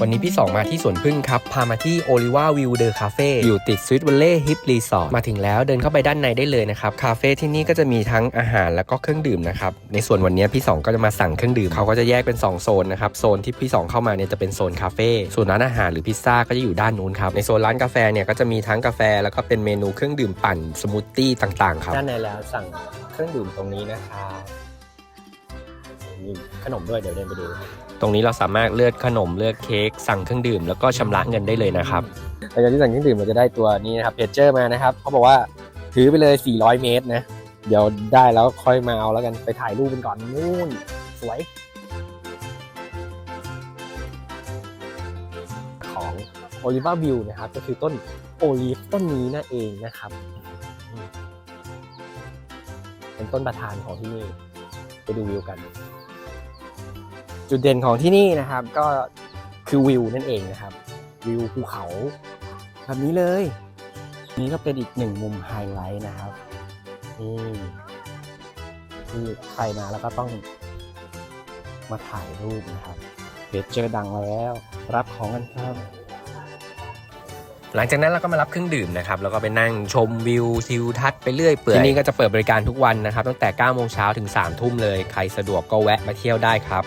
วันนี้พี่สองมาที่สวนพึ่งครับ พามาที่โอลิวาวิวเดอคาเฟ่อยู่ติดสวิตเวลเล่ฮิปรีสอร์ทมาถึงแล้วเดินเข้าไปด้านในได้เลยนะครับ คาเฟ่ที่นี่ก็จะมีทั้งอาหารแล้วก็เครื่องดื่มนะครับ ในส่วนวันนี้พี่สองก็จะมาสั่งเครื่องดื่ม เขาก็จะแยกเป็น 2 โซนนะครับ โซนที่พี่สองเข้ามาเนี่ยจะเป็นโซนคาเฟ่ส่วนร้านอาหารหรือพิซซ่าก็จะอยู่ด้านนู้นครับในโซนร้านกาแฟเนี่ยก็จะมีทั้งกาแฟแล้วก็เป็นเมนูเครื่องดื่มปั่นสมูทตี้ต่างๆครับด้านในแล้วสั่งเครื่องดื่มตรงนี้นะครับ มีขนมด้วยเดี๋ยวเดินไปดู ตรงนี้เราสามารถเลือกขนมเลือกเค้กสั่งเครื่องดื่มแล้วก็ชำระเงินได้เลยนะครับหลังจากที่สั่งเครื่องดื่มเราจะได้ตัวนี้นะครับเพจเจอร์มานะครับเขาบอกว่าถือไปเลย 400 เมตรนะ เดี๋ยวได้แล้วค่อยมาเอาแล้วกันไปถ่ายรูปกันก่อนนู่นสวย ของโอลิฟ a วิวนะครับ ก็คือต้นโอลิฟต้นนี้นั่นเองนะครับอืมเป็นต้นประธานของที่นี่ ไปดูวิวกัน จุดเด่นของที่นี่นะครับก็คือวิวนั่นเองนะครับ วิวภูเขาแบบนี้เลย นี่ก็เป็นอีกหนึ่งมุมไฮไลท์นะครับนี่ที่ใครมาแล้วก็ต้องมาถ่ายรูปนะครับเพจเจอดังแล้ว รับของกันครับ หลังจากนั้นเราก็มารับเครื่องดื่มนะครับ แล้วก็ไปนั่งชมวิวทิวทัศน์ไปเรื่อยเปื่อยที่นี่ก็จะเปิดบริการทุกวันนะครับ ตั้งแต่9โมงเช้าถึง3ทุ่มเลย ใครสะดวกก็แวะมาเที่ยวได้ครับ